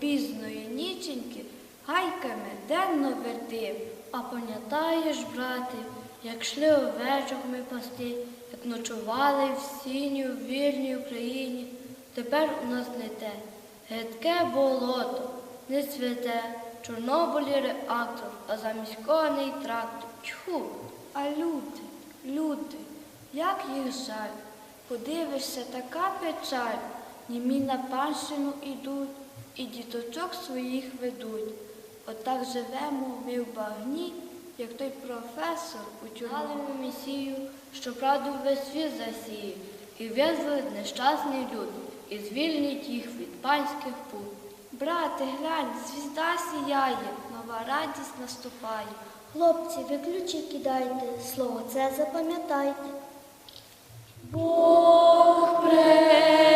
пізної ніченьки гайками денно верти. А пам'ятаєш, брате, як шли овечок ми пасти, як ночували в сіні в вільній Україні. Тепер у нас не те. Гидке болото, не цвіте, в Чорнобилі реактор, а замість коней трактор. Тьху, а люди, люди, як їх жаль. Подивишся, така печаль, німі на панщину ідуть, і діточок своїх ведуть. Отак живемо ми в багні, як той професор у тюрмалому месію, що правду весь світ засіє, і визволить нещасний люд, і звільнить їх від панських пут. Брате, глянь, звізда сіяє, нова радість наступає. Хлопці, ви ключі кидайте, слово це запам'ятайте. Бог предвічний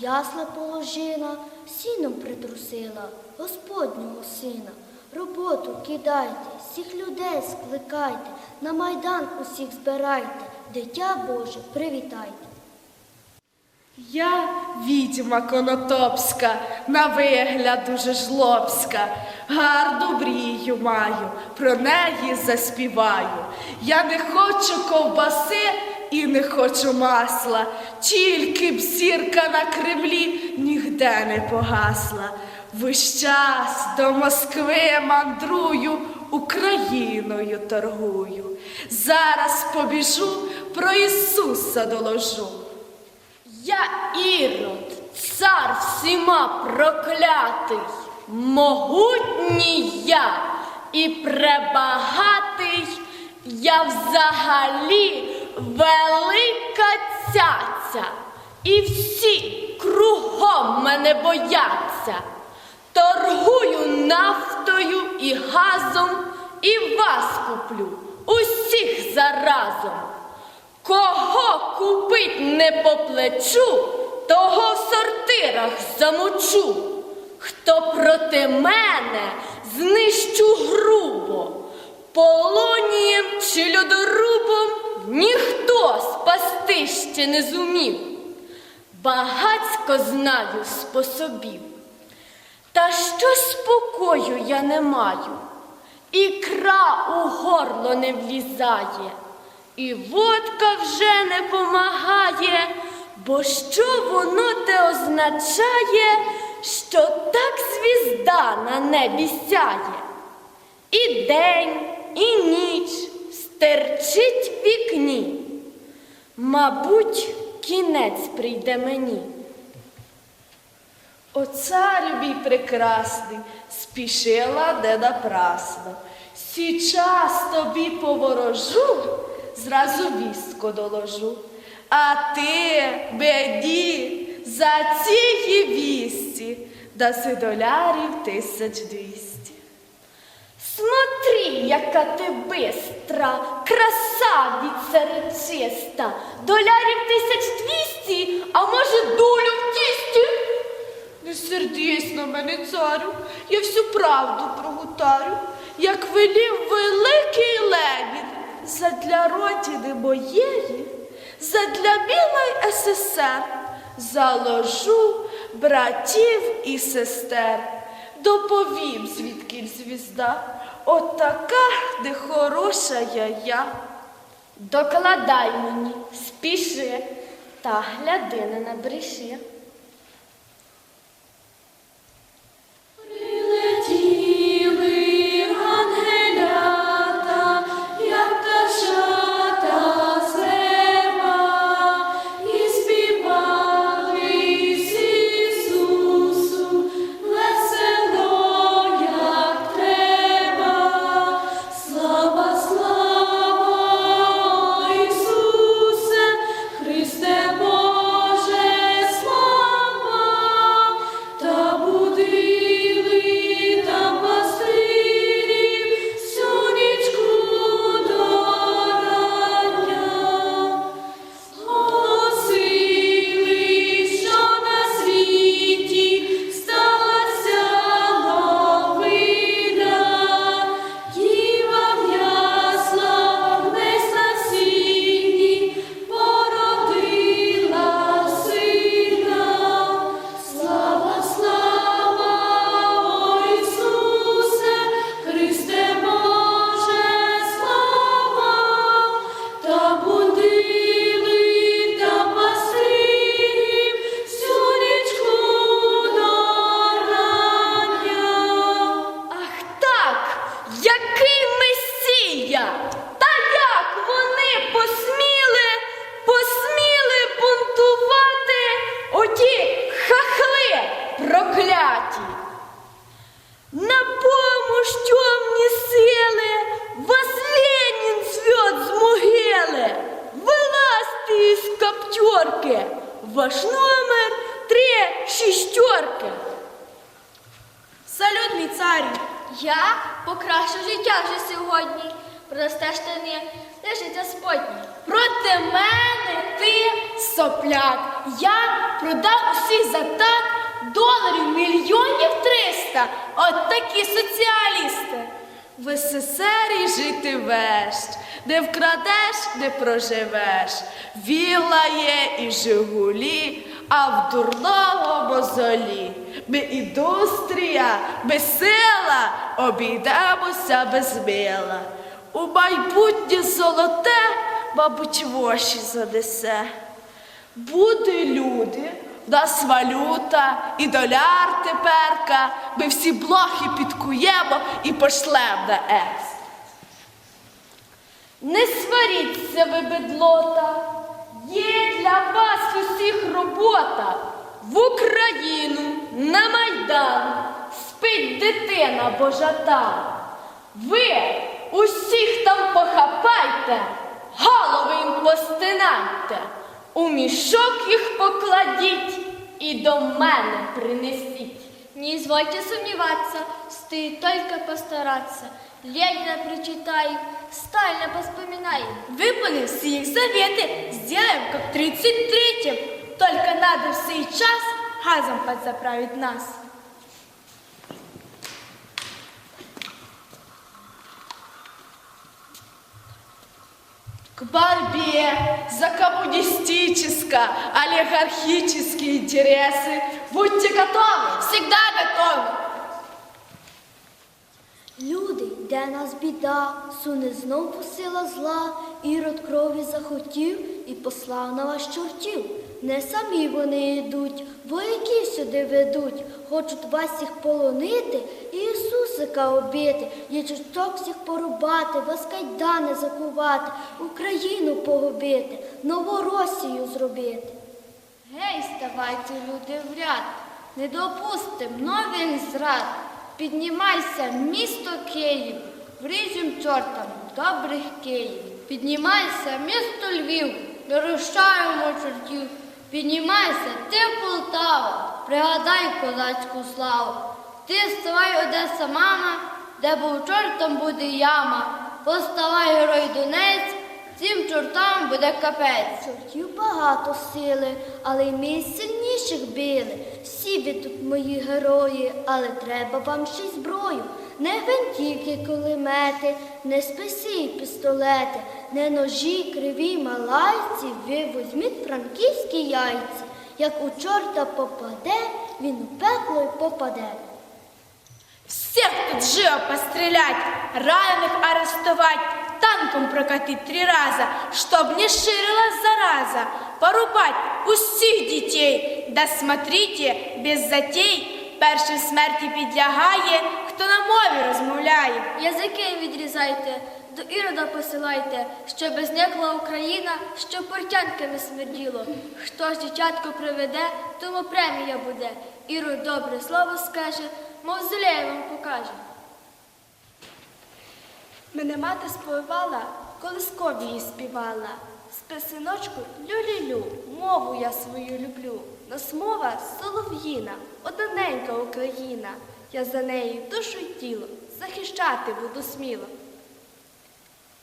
ясла положила, сіном притрусила Господнього сина. Роботу кидайте, всіх людей скликайте, на майдан усіх збирайте, дитя Боже, привітайте. Я відьма конотопська, на вигляд дуже жлобська, гарну брію маю, про неї заспіваю. Я не хочу ковбаси і не хочу масла, тільки б зірка на Кремлі нігде не погасла. Весь час до Москви мандрую, Україною торгую. Зараз побіжу, про Ісуса доложу. Я Ірод, цар всіма проклятий, могутній я і пребагатий, я взагалі велика цяця, і всі кругом мене бояться. Торгую нафтою і газом, і вас куплю усіх заразом. Кого купить не по плечу, того в сортирах замочу. Хто проти мене знищу грубо, полонієм чи льодорубом ніхто спасти ще не зумів. Багацько знаю способів. Та щось спокою я не маю, ікра у горло не влізає, і водка вже не помагає, бо що воно те означає, що так звізда на небі сяє. І день, і ніч стерчить в вікні. Мабуть, кінець прийде мені. О царю мій прекрасний, спішила не напрасно. Сейчас тобі поворожу, зразу вістку доложу. А ти, мені, за цієї вісті даси долярів тисяч двісті. Яка ти бистра, красавиця речиста, долярів тисяч двісті, а може долю в тісті? Не сердись на мене, царю, я всю правду прогутарю. Як велів великий ви задля родини моєї, задля білої СССР заложу братів і сестер. Доповім, звідкіль звізда, от така нехороша я я. Докладай мені, спіши, та гляди не набреши. Триста. От такі соціалісти. В СССРі жити вещ, не вкрадеш, не проживеш. Вілла є і Жигулі, а в дурного мозолі. Ми індустрія, ми сила, обійдемося без мила. У майбутнє золоте, мабуть, воші занесе. Буде люди, нас валюта і доляр теперка. Ми всі блохи підкуємо і пошлем на екс. Не сваріться ви, бедлота. Є для вас усіх робота. В Україну на Майдан спить дитина божата. Ви усіх там похапайте, голови їм постинайте, у мішок їх покладіть і до мене принесіть. Не извольте сомневаться, стоит только постараться. Ленина прочитаем, Сталина поспоминаем. Выполним все их заветы, сделаем как в 33-м. Только надо в сей час газом подзаправить нас. К борьбе за коммунистическо-олигархические интересы будьте готовы. Всегда готовы. Люди, де нас біда, суне знову сила зла, ірод крові захотів і послав на вас чортів. Не самі вони йдуть, вояки сюди ведуть, хочуть вас всіх полонити і Ісусика обити, діточок всіх порубати, вас кайдани закувати, Україну погубити, нову Росію зробити. Гей, ставайте, люди, в ряд, не допустим нових зрад. Піднімайся, місто Київ, вріжем чортам добрих Київ. Піднімайся, місто Львів, не розчаємо чортів. Піднімайся, ти Полтава, пригадай козацьку славу. Ти вставай, Одеса, мама, де був чорт, там буде яма. Поставай, герой Донець, цим чортам буде капець. Чортів багато сили, але й ми сильніших били. Всі ви тут мої герої, але треба вам ще й зброю. не гвинтівки, кулемети, не списи й пістолети, не ножі, криві малайці, ви возьміть франківські яйці. Як у чорта попаде, він у пекло й попаде. Тут живо пострелять, раненых арестовать, танком прокатить три раза, чтоб не ширилась зараза, порубать усіх дітей. Да смотрите, без затей, перший смерті підлягає, хто на мові розмовляє. Язики відрізайте, до ірода посилайте, щоб зникла Україна, щоб портянки не смерділо. Хто ж дівчатку приведе, тому премія буде. Ірод добре слово скаже, мавзолей вам покаже. Мене мати сповивала, колискові її співала. Списиночку лю-лю-лю, мову я свою люблю. Нас мова солов'їна, одненька Україна. Я за неї душу й тіло захищати буду сміло.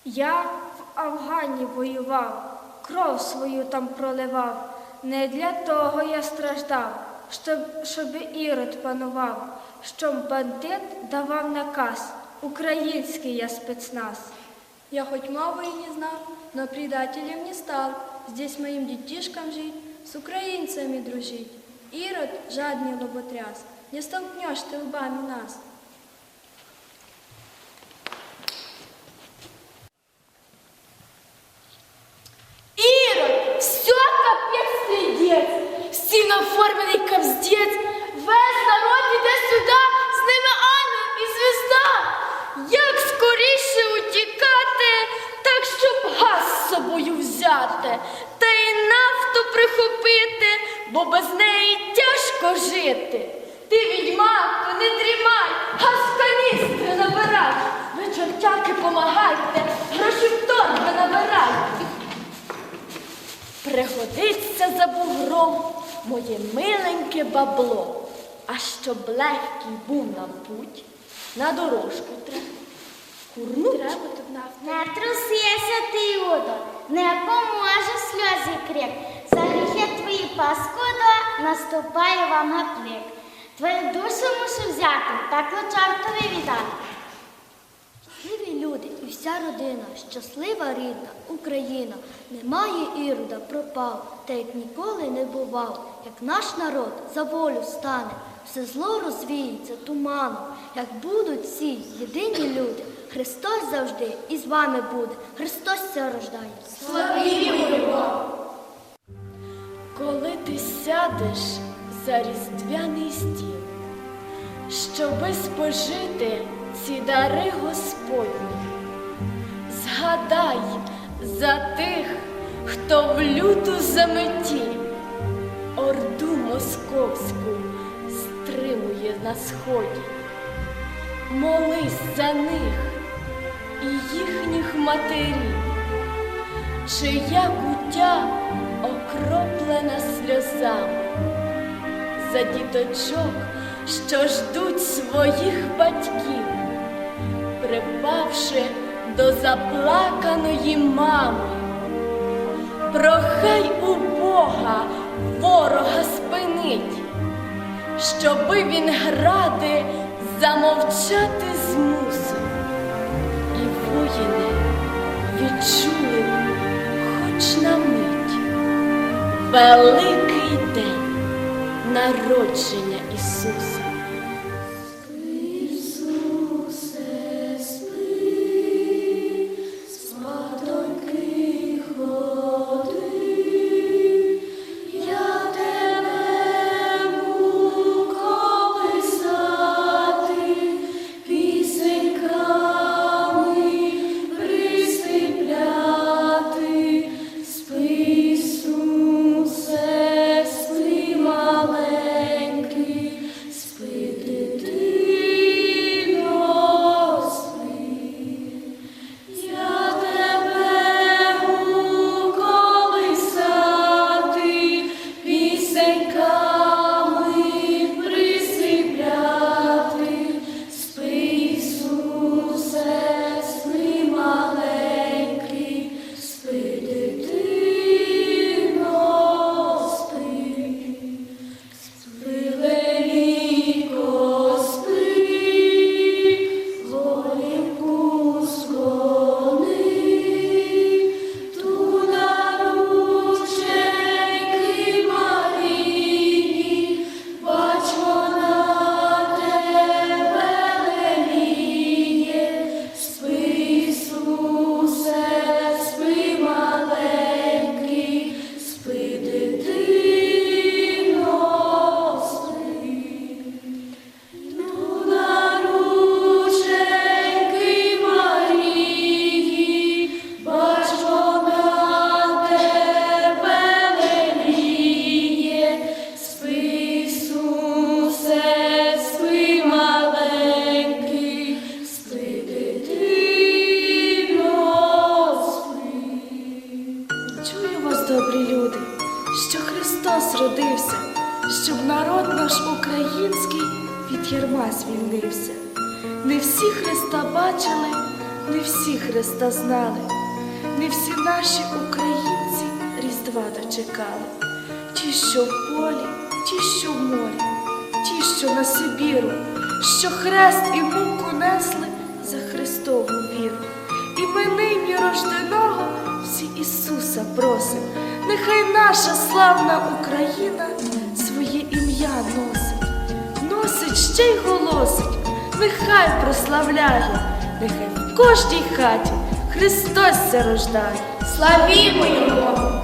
Я в Афгані воював, кров свою там проливав. Не для того я страждав, щоб, щоб ірод панував, щоб бандит давав наказ, український я спецназ. Я хоть мовы и не знал, но предателем не стал. Здесь моим детишкам жить, с украинцами дружить. Ирод, жадный лоботряс, не столкнешь ты лбами нас. Взяти, та й нафту прихопити, бо без неї тяжко жити. Ти відьмаку, не дрімай, газ в каністри набирай, ви чортяки помагайте, гроші в торби набирай. Пригодиться за бугром моє миленьке бабло. А щоб легкий був нам путь, на дорожку треба. Курнуть. Треба тут нафта. Не трусися, ти, Юдо, не поможе сльози крик. За гріхи твої паскудо наступає вам гаплик. Твою душу мушу взяти, так чортові віддати. Щасливі люди і вся родина, щаслива рідна Україна, немає ірода, пропав, та як ніколи не бував, як наш народ за волю стане, все зло розвіється туманом, як будуть всі єдині люди, Христос завжди і з вами буде, Христос це рождає. Коли ти сядеш за різдвяний стіл, щоби спожити ці дари Господні, згадай за тих, хто в люту заметі орду московську стримує на сході. Молись за них і їхніх матерів чия куття окроплена сльозами, за діточок, що ждуть своїх батьків, припавши до заплаканої мами, прохай у Бога ворога спинить, щоби він гради замовчати змусив, відчули хоч на мить великий день народження Ісуса. Христа знали, не всі наші українці Різдва дочекали. Ті, що в полі, ті, що в морі, ті, що на Сибіру, що хрест і муку несли за Христову віру. І ми нині рожденого всі Ісуса просим, нехай наша славна Україна своє ім'я носить, носить ще й голосить, нехай прославляє, нехай кожній хаті Христос зарождає. рождає. Славімо Його!